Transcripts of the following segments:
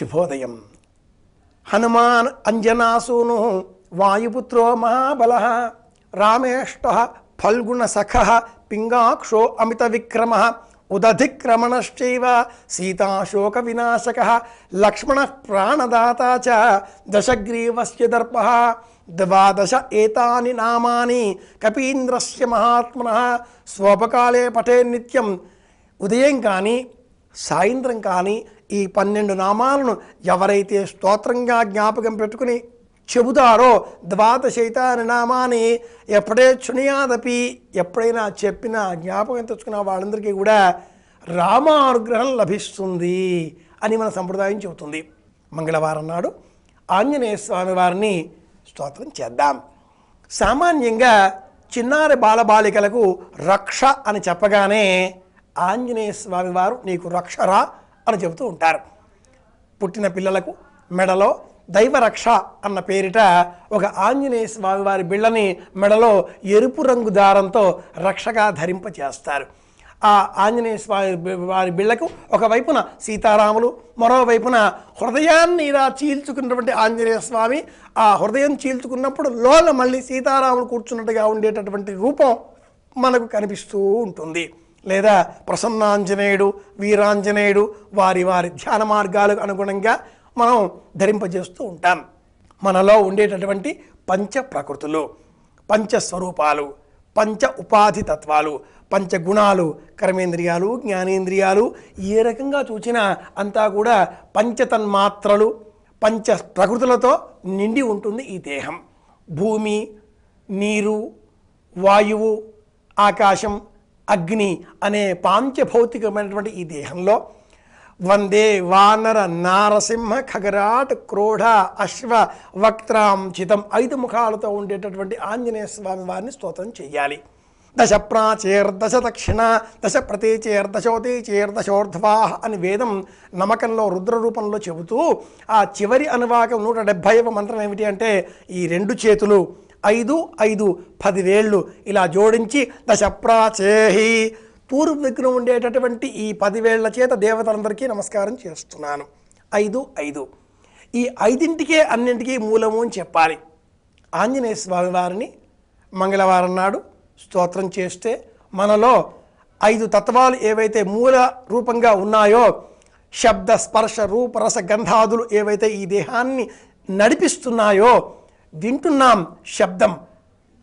శుభోదయం. హనుమాన్ అంజనాసూను వాయుపుత్రో మహాబల రామేష్ట ఫల్గుణ సఖ పింగాక్షో అమిత విక్రమ ఉదధిక్రమణశ్చైవ సీతాశోక వినాశక లక్ష్మణ ప్రాణదాత చ దశగ్రీవస్య దర్ప ద్వాదశ ఏతాని నామాని కపీంద్రస్య మహాత్మన స్వోపకాలే పఠే నిత్యం ఉదయం కానీ సాయంత్రం కానీ ఈ పన్నెండు నామాలను ఎవరైతే స్తోత్రంగా జ్ఞాపకం పెట్టుకుని చెబుతారో ద్వాదశైతాని నామాని ఎప్పుడే చునియాదపి ఎప్పుడైనా చెప్పినా జ్ఞాపకం తెచ్చుకున్న వాళ్ళందరికీ కూడా రామానుగ్రహం లభిస్తుంది అని మన సంప్రదాయం చెబుతుంది. మంగళవారం నాడు ఆంజనేయ స్వామి వారిని స్తోత్రం చేద్దాం. సామాన్యంగా చిన్నారి బాలబాలికలకు రక్ష అని చెప్పగానే ఆంజనేయ స్వామి వారు నీకు రక్షరా అని చెబుతూ ఉంటారు. పుట్టిన పిల్లలకు మెడలో దైవరక్ష అన్న పేరిట ఒక ఆంజనేయ స్వామి వారి బిళ్ళని మెడలో ఎరుపు రంగు దారంతో రక్షగా ధరింపచేస్తారు. ఆ ఆంజనేయ స్వామి వారి బిళ్ళకు ఒకవైపున సీతారాములు మరోవైపున హృదయాన్ని ఇలా చీల్చుకున్నటువంటి ఆంజనేయ స్వామి ఆ హృదయం చీల్చుకున్నప్పుడు లోన మళ్ళీ సీతారాములు కూర్చున్నట్టుగా ఉండేటటువంటి రూపం మనకు కనిపిస్తూ ఉంటుంది. లేదా ప్రసన్నాంజనేయుడు వీరాంజనేయుడు వారి వారి ధ్యాన మార్గాలకు అనుగుణంగా మనం ధరింపజేస్తూ ఉంటాం. మనలో ఉండేటటువంటి పంచ ప్రకృతులు పంచస్వరూపాలు పంచ ఉపాధి తత్వాలు పంచగుణాలు కర్మేంద్రియాలు జ్ఞానేంద్రియాలు ఏ రకంగా చూసినా అంతా కూడా పంచతన్మాత్రలు పంచ ప్రకృతులతో నిండి ఉంటుంది ఈ దేహం. భూమి నీరు వాయువు ఆకాశం అగ్ని అనే పాంచభౌతికమైనటువంటి ఈ దేహంలో వందే వానర నారసింహ ఖగరాట్ క్రోఢ అశ్వ వక్త్రాంచితం ఐదు ముఖాలతో ఉండేటటువంటి ఆంజనేయ స్వామి వారిని స్తోత్రం చేయాలి. దశ ప్రాచేర్దశ దక్షిణ దశ ప్రతీచేర్ దశోతీచేర్ అని వేదం నమకంలో రుద్ర రూపంలో చెబుతూ ఆ చివరి అనువాకం నూట డెబ్భైవ మంత్రం ఏమిటి అంటే ఈ రెండు చేతులు ఐదు ఐదు పదివేళ్ళు ఇలా జోడించి దశప్రాచేహి. తూర్పు ఉండేటటువంటి ఈ పదివేళ్ళ చేత దేవతలందరికీ నమస్కారం చేస్తున్నాను. ఐదు ఐదు. ఈ ఐదింటికే అన్నింటికీ మూలము అని చెప్పాలి. ఆంజనేయ స్వామి వారిని మంగళవారం నాడు స్తోత్రం చేస్తే మనలో ఐదు తత్వాలు ఏవైతే మూల రూపంగా ఉన్నాయో శబ్ద స్పర్శ రూపరస గంధాదులు ఏవైతే ఈ దేహాన్ని నడిపిస్తున్నాయో వింటున్నాం శబ్దం.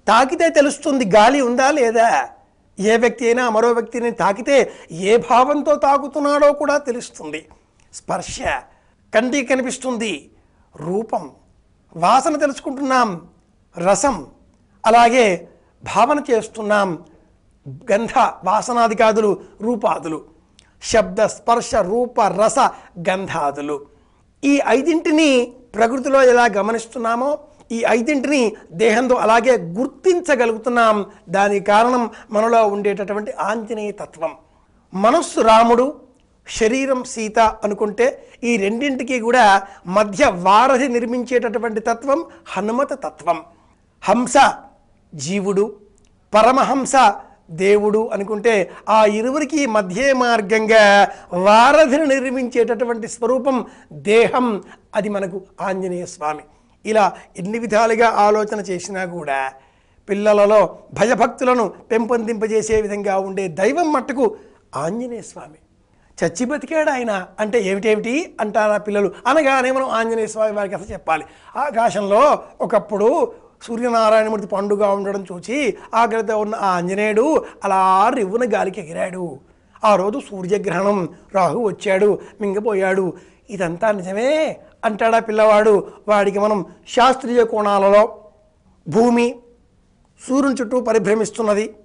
తాకితే తెలుస్తుంది గాలి ఉందా లేదా? ఏ వ్యక్తి అయినా మరో వ్యక్తిని తాకితే ఏ భావంతో తాకుతున్నాడో కూడా తెలుస్తుంది. స్పర్శ కంటికి కనిపిస్తుంది. రూపం వాసన తెలుసుకుంటున్నాం. రసం అలాగే భావన చేస్తున్నాం. గంధ వాసనాదికాదులు రూపాదులు. శబ్ద స్పర్శ రూప రస గంధాదులు. ఈ ఐదింటిని ప్రకృతిలో ఎలా గమనిస్తున్నామో ఈ ఐదింటిని దేహంతో అలాగే గుర్తించగలుగుతున్నాం. దానికి కారణం మనలో ఉండేటటువంటి ఆంజనేయ తత్వం. మనస్సు రాముడు శరీరం సీత అనుకుంటే ఈ రెండింటికి కూడా మధ్య వారధి నిర్మించేటటువంటి తత్వం హనుమత తత్వం. హంస జీవుడు పరమహంస దేవుడు అనుకుంటే ఆ ఇరువురికి మధ్య మార్గంగా వారధిని నిర్మించేటటువంటి స్వరూపం దేహం అది మనకు ఆంజనేయ స్వామి. ఇలా ఎన్ని విధాలుగా ఆలోచన చేసినా కూడా పిల్లలలో భయభక్తులను పెంపొందింపజేసే విధంగా ఉండే దైవం మట్టుకు ఆంజనేయ స్వామి. చచ్చి బతికాడు ఆయన. అంటే ఏమిటేమిటి అంటారా పిల్లలు? అనగానే మనం ఆంజనేయ స్వామి వారికి అసలు చెప్పాలి. ఆకాశంలో ఒకప్పుడు సూర్యనారాయణమూర్తి పండుగ ఉండడం చూసి ఆగ్రత ఉన్న ఆ ఆంజనేయుడు అలా రివ్వున గాలికి ఎగిరాడు. ఆ రోజు సూర్యగ్రహణం రాహు వచ్చాడు మింగపోయాడు. ఇదంతా నిజమే? అంటాడా పిల్లవాడు? వాడికి మనం శాస్త్రీయ కోణాలలో భూమి సూర్యుని చుట్టూ పరిభ్రమిస్తున్నది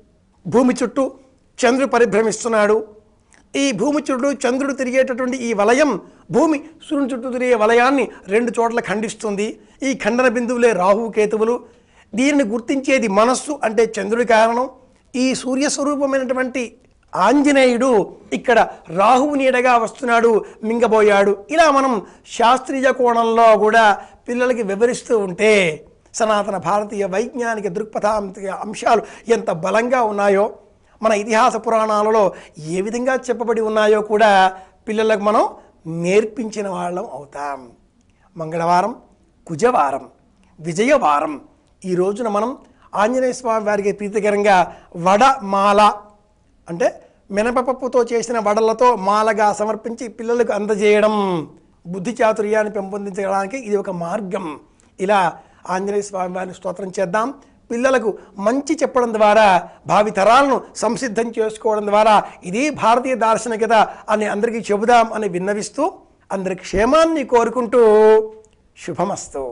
భూమి చుట్టూ చంద్రుడు పరిభ్రమిస్తున్నాడు. ఈ భూమి చుట్టూ చంద్రుడు తిరిగేటటువంటి ఈ వలయం భూమి సూర్యుని చుట్టూ తిరిగే వలయాన్ని రెండు చోట్ల ఖండిస్తుంది. ఈ ఖండన బిందువులే రాహు కేతువులు. దీనిని గుర్తించేది మనస్సు అంటే చంద్రుడి కారణం. ఈ సూర్య స్వరూపమైనటువంటి ఆంజనేయుడు ఇక్కడ రాహువు నీడగా వస్తున్నాడు మింగబోయాడు. ఇలా మనం శాస్త్రీయ కోణంలో కూడా పిల్లలకి వివరిస్తూ ఉంటే సనాతన భారతీయ వైజ్ఞానిక దృక్పథాంతిక అంశాలు ఎంత బలంగా ఉన్నాయో మన ఇతిహాస పురాణాలలో ఏ విధంగా చెప్పబడి ఉన్నాయో కూడా పిల్లలకు మనం నేర్పించిన వాళ్ళం అవుతాం. మంగళవారం కుజవారం విజయవారం. ఈ రోజున మనం ఆంజనేయ స్వామి వారికి ప్రీతికరంగా వడమాల అంటే మినపపప్పుతో చేసిన వడలతో మాలగా సమర్పించి పిల్లలకు అందజేయడం బుద్ధి చాతుర్యాన్ని పెంపొందించడానికి ఇది ఒక మార్గం. ఇలా ఆంజనేయ స్వామి వారిని స్తోత్రం చేద్దాం. పిల్లలకు మంచి చెప్పడం ద్వారా భావితరాలను సంసిద్ధం చేసుకోవడం ద్వారా ఇది భారతీయ దార్శనికత అని అందరికీ చెబుదాం అని విన్నవిస్తూ అందరి క్షేమాన్ని కోరుకుంటూ శుభమస్తు.